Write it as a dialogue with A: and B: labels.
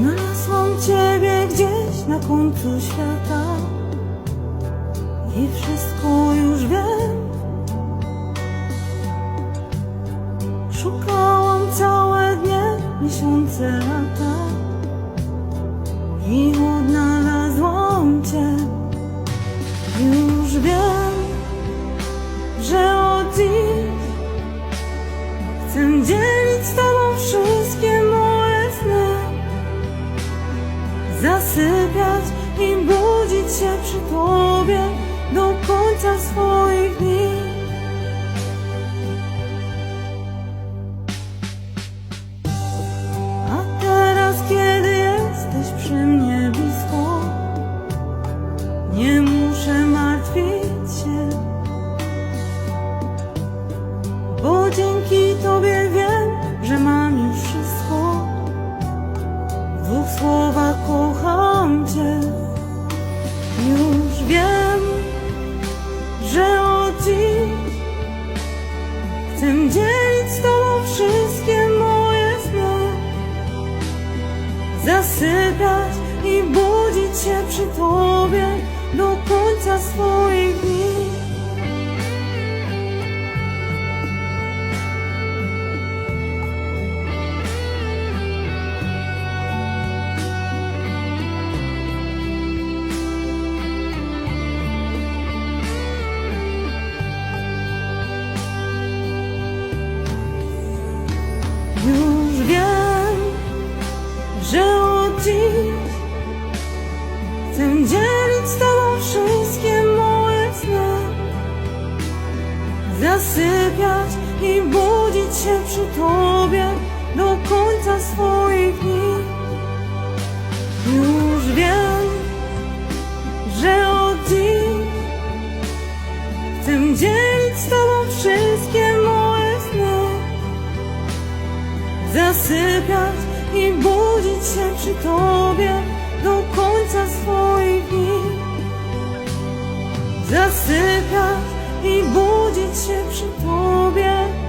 A: Znalazłam Ciebie gdzieś na końcu świata. I wszystko już wiem. Szukałam całe dnie, miesiące, lata. I Zasypiać i budzić się przy Tobie do końca swoich dni. A teraz, kiedy jesteś przy mnie blisko, nie muszę martwić się, bo dzięki Tobie wiem, że mam już wszystko. W dwóch słowach Zasypiać i budzić się przy Tobie do końca swoich chcę dzielić z Tobą wszystkie moje sny. Zasypiać i budzić się przy Tobie do końca swoich dni. Już wiem, że od dziś chcę dzielić z Tobą wszystkie moje sny zasypiać i budzić się przy Tobie Zasypiać i budzić się przy Tobie